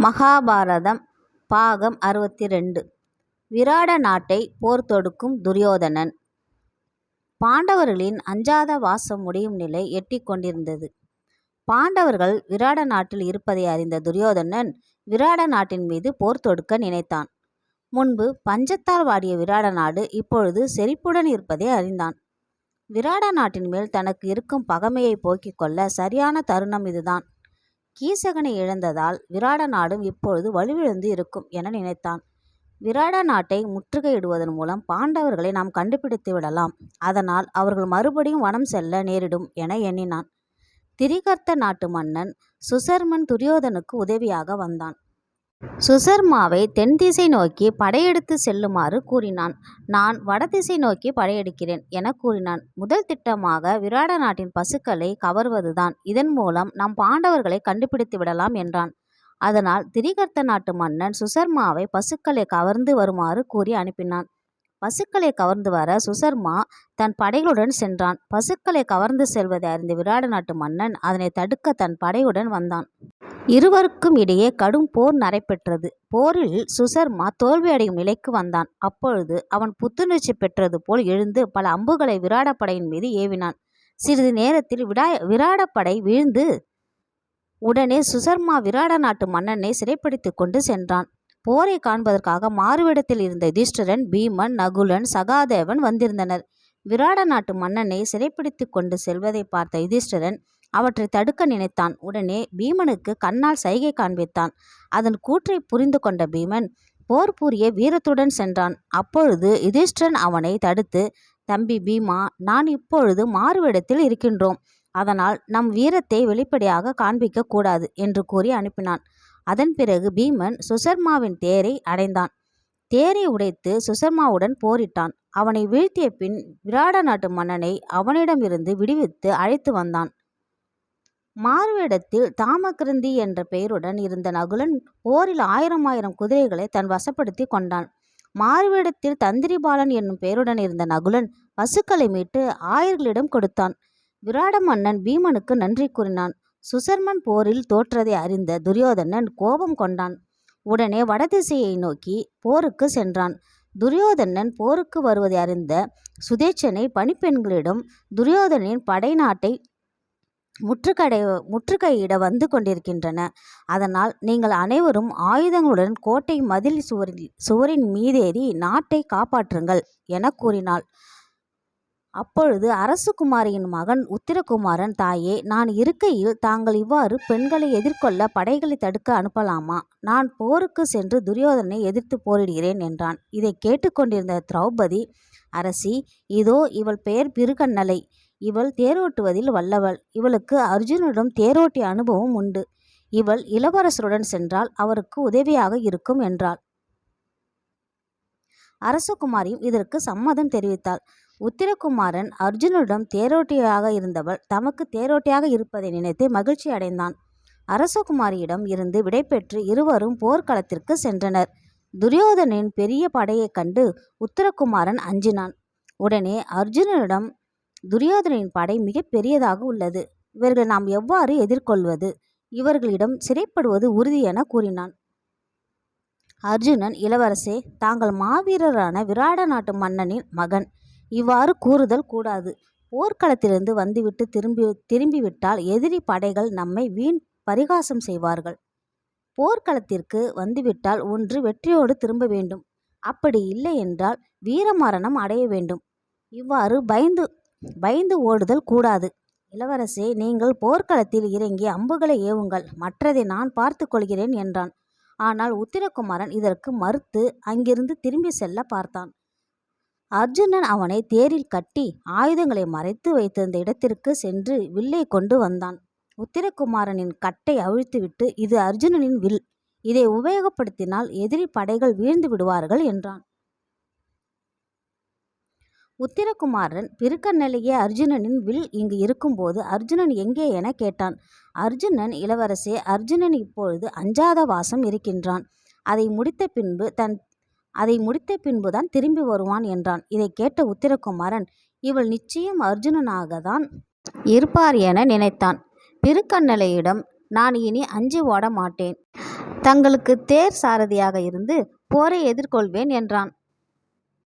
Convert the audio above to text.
மகாபாரதம் பாகம் அறுபத்தி ரெண்டு விராட நாட்டை போர் தொடுக்கும் துரியோதனன். பாண்டவர்களின் அஞ்சாத வாசம் முடியும் நிலை எட்டி கொண்டிருந்தது. பாண்டவர்கள் விராட நாட்டில் இருப்பதை அறிந்த துரியோதனன் விராட நாட்டின் மீது போர் தொடுக்க நினைத்தான். முன்பு பஞ்சத்தால் வாடிய விராட நாடு இப்பொழுது செழிப்புடன் இருப்பதை அறிந்தான். விராட நாட்டின் மேல் தனக்கு இருக்கும் பகைமையை போக்கிக் கொள்ள சரியான தருணம் இதுதான். கீசகனை இழந்ததால் விராட நாடும் இப்பொழுது வலுவிழந்து இருக்கும் என நினைத்தான். விராட நாட்டை முற்றுகையிடுவதன் மூலம் பாண்டவர்களை நாம் கண்டுபிடித்து விடலாம். அதனால் அவர்கள் மறுபடியும் வனம் செல்ல நேரிடும் என எண்ணினான். திரிகர்த்த நாட்டு மன்னன் சுசர்மன் துரியோதனுக்கு உதவியாக வந்தான். சுசர்மாவை தென் திசை நோக்கி படையெடுத்து செல்லுமாறு கூறினான். நான் வடதிசை நோக்கி படையெடுக்கிறேன் என கூறினான். முதல் திட்டமாக விராட நாட்டின் பசுக்களை கவர்வதுதான். இதன் மூலம் நம் பாண்டவர்களை கண்டுபிடித்து விடலாம் என்றான். அதனால் திரிகர்த்த நாட்டு மன்னன் சுசர்மாவை பசுக்களை கவர்ந்து வருமாறு கூறி அனுப்பினான். பசுக்களை கவர்ந்து வர சுசர்மா தன் படைகளுடன் சென்றான். பசுக்களை கவர்ந்து செல்வதை அறிந்த விராட நாட்டு மன்னன் அதனை தடுக்க தன் படையுடன் வந்தான். இருவருக்கும் இடையே கடும் போர் நடைபெற்றது. போரில் சுசர்மா தோல்வியடையும் நிலைக்கு வந்தான். அப்பொழுது அவன் புத்துணர்ச்சி பெற்றது போல் எழுந்து பல அம்புகளை விராடப்படையின் மீது ஏவினான். சிறிது நேரத்தில் விடா விராடப்படை வீழ்ந்து உடனே சுசர்மா விராட நாட்டு மன்னனை சிறைப்பிடித்து கொண்டு சென்றான். போரை காண்பதற்காக மாறுவிடத்தில் இருந்த யுதிஷ்டரன் பீமன் நகுலன் சகாதேவன் வந்திருந்தனர். விராட நாட்டு மன்னனை சிறைப்பிடித்து கொண்டு செல்வதை பார்த்த யுதிஷ்டரன் அவற்றை தடுக்க நினைத்தான். உடனே பீமனுக்கு கண்ணால் சைகை காண்பித்தான். அதன் கூற்றை புரிந்து கொண்ட பீமன் போர் புரிய வீரத்துடன் சென்றான். அப்பொழுது யுதிஷ்டன் அவனை தடுத்து தம்பி பீமா நான் இப்பொழுது மாறுவிடத்தில் இருக்கின்றோம். அதனால் நம் வீரத்தை வெளிப்படையாக காண்பிக்க கூடாது என்று கூறி அனுப்பினான். அதன் பிறகு பீமன் சுசர்மாவின் தேரை அடைந்தான். தேரை உடைத்து சுசர்மாவுடன் போரிட்டான். அவனை வீழ்த்திய பின் விராட நாட்டு மன்னனை அவனிடமிருந்து விடுவித்து அழைத்து வந்தான். மாறுவேடத்தில் தாமகிருந்தி என்ற பெயருடன் இருந்த நகுலன் போரில் ஆயிரம் ஆயிரம் குதிரைகளை தன் வசப்படுத்தி கொண்டான். மாறுவேடத்தில் தந்திரிபாலன் என்னும் பெயருடன் இருந்த நகுலன் பசுக்களை மீட்டு ஆயர்களிடம் கொடுத்தான். விராட மன்னன் பீமனுக்கு நன்றி கூறினான். சுசர்மன் போரில் தோற்றதை அறிந்த துரியோதனன் கோபம் கொண்டான். உடனே வடதிசையை நோக்கி போருக்கு சென்றான். துரியோதனன் போருக்கு வருவதை அறிந்த சுதேச்சனை பணிப்பெண்களிடம் துரியோதனின் படை நாட்டை முற்றுகடை முற்றுகையிட வந்து கொண்டிருக்கின்றன. அதனால் நீங்கள் அனைவரும் ஆயுதங்களுடன் கோட்டை மதில் சுவரில் சுவரின் மீதேறி நாட்டை காப்பாற்றுங்கள் என கூறினாள். அப்பொழுது அரசகுமாரியின் மகன் உத்திரகுமாரன் தாயே நான் இருக்கையில் தாங்கள் இவ்வாறு பெண்களை எதிர்கொள்ள படைகளை தடுக்க அனுப்பலாமா? நான் போருக்கு சென்று துரியோதனை எதிர்த்து போரிடுகிறேன் என்றான். இதை கேட்டுக்கொண்டிருந்த திரௌபதி அரசி இதோ இவள் பெயர் பிருகண்ணலை இவள் தேரோட்டுவதில் வல்லவள். இவளுக்கு அர்ஜுனிடம் தேரோட்டிய அனுபவம் உண்டு. இவள் இளவரசருடன் சென்றால் அவருக்கு உதவியாக இருக்கும் என்றாள். அரசகுமாரியும் இதற்கு சம்மதம் தெரிவித்தாள். உத்திரகுமாரன் அர்ஜுனனிடம் தேரோட்டியாக இருந்தவள் தமக்கு தேரோட்டியாக இருப்பதை நினைத்து மகிழ்ச்சி அடைந்தான். அரசகுமாரியிடம் இருந்து விடைபெற்று இருவரும் போர்க்களத்திற்கு சென்றனர். துரியோதனின் பெரிய படையைக் கண்டு உத்தரகுமாரன் அஞ்சினான். உடனே அர்ஜுனனிடம் துரியோதனின் படை மிக பெரியதாக உள்ளது. இவர்கள் நாம் எவ்வாறு எதிர்கொள்வது? இவர்களிடம் சிறைப்படுவது உறுதி என கூறினான். அர்ஜுனன் இளவரசே தாங்கள் மாவீரரான விராட நாட்டு மன்னனின் மகன். இவ்வாறு கூறுதல் கூடாது. போர்க்களத்திலிருந்து வந்துவிட்டு திரும்பி திரும்பிவிட்டால் எதிரி படைகள் நம்மை வீண் பரிகாசம் செய்வார்கள். போர்க்களத்திற்கு வந்துவிட்டால் ஒன்று வெற்றியோடு திரும்ப வேண்டும். அப்படி இல்லை என்றால் வீரமரணம் அடைய வேண்டும். இவ்வாறு பயந்து பயந்து ஓடுதல் கூடாது. இளவரசே நீங்கள் போர்க்களத்தில் இறங்கி அம்புகளை ஏவுங்கள். மற்றதை நான் பார்த்து கொள்கிறேன் என்றான். ஆனால் உத்திரகுமாரன் இதற்கு மறுத்து அங்கிருந்து திரும்பி செல்ல பார்த்தான். அர்ஜுனன் அவனை தேரில் கட்டி ஆயுதங்களை மறைத்து வைத்திருந்த இடத்திற்கு சென்று வில்லை கொண்டு வந்தான். உத்திரகுமாரனின் கட்டை அவிழ்த்துவிட்டு இது அர்ஜுனனின் வில். இதை உபயோகப்படுத்தினால் எதிரி படைகள் வீழ்ந்து விடுவார்கள் என்றான். உத்திரகுமாரன் பிருக்கநிலையே அர்ஜுனனின் வில் இங்கு இருக்கும்போது அர்ஜுனன் எங்கே என கேட்டான். அர்ஜுனன் இளவரசே அர்ஜுனன் இப்பொழுது அஞ்சாத வாசம் இருக்கின்றான். அதை முடித்த பின்பு தன் அதை முடித்த பின்புதான் திரும்பி வருவான் என்றான். இதை கேட்ட உத்திரகுமாரன் இவள் நிச்சயம் அர்ஜுனனாக தான் இருப்பார் என நினைத்தான். திருக்கண்ணலையிடம் நான் இனி அஞ்சி ஓட மாட்டேன் தங்களுக்கு தேர் சாரதியாக இருந்து போரை எதிர்கொள்வேன் என்றான்.